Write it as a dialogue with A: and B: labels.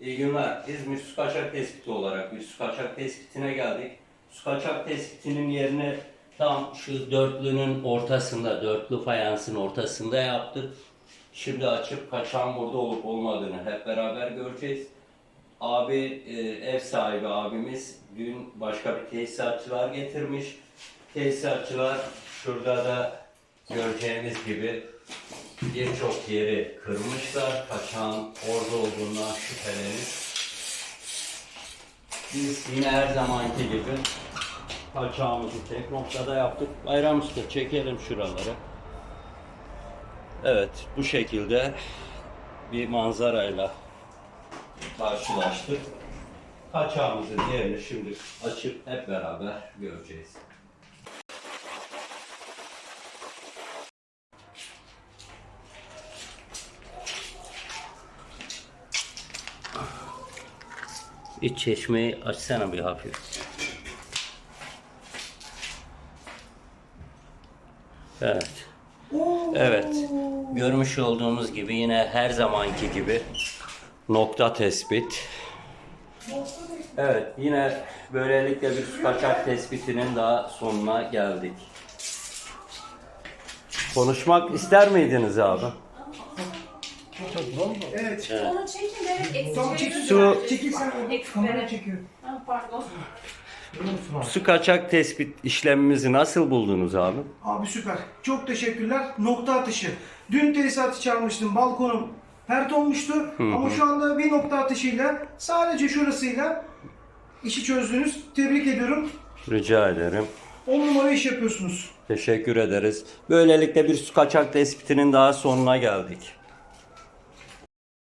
A: İyi günler. İzmir su kaçak tespiti olarak bir su kaçak tespitine geldik. Su kaçak tespitinin yerini tam şu dörtlünün ortasında, dörtlü fayansın ortasında yaptık. Şimdi açıp kaçağın burada olup olmadığını hep beraber göreceğiz. Abi, e, ev sahibi abimiz dün başka bir tesisatçılar getirmiş. Tesisatçılar şurada da göreceğiniz gibi birçok yeri kırmışlar. Orada olduğundan şüphelenip biz yine her zamanki gibi kaçağımızı tek noktada yaptık. Bayram Usta çekelim şuraları. Evet bu şekilde bir manzarayla karşılaştık. Kaçağımızın yerini şimdi açıp hep beraber göreceğiz. İç çeşmeyi açsana bir hafif. Evet. Evet. Görmüş olduğunuz gibi yine her zamanki gibi nokta tespit. Evet, yine böylelikle bir su kaçak tespitinin daha sonuna geldik. Konuşmak ister miydiniz abi?
B: Evet.
C: Onu çekin evet eksik
B: Tamam çekil.
A: Su-
B: Çekil sen.
C: Eksik
B: Kamera çekiyor.
C: Ha, pardon.
A: Su kaçak tespit işlemimizi nasıl buldunuz abi?
B: Abi süper. Çok teşekkürler. Nokta atışı. Dün tesisatı çağırmıştım. Balkonum pert olmuştu. Ama şu anda bir nokta atışıyla sadece şurasıyla işi çözdünüz. Tebrik ediyorum.
A: Rica ederim.
B: 10 numara iş yapıyorsunuz.
A: Teşekkür ederiz. Böylelikle bir su kaçak tespitinin daha sonuna geldik.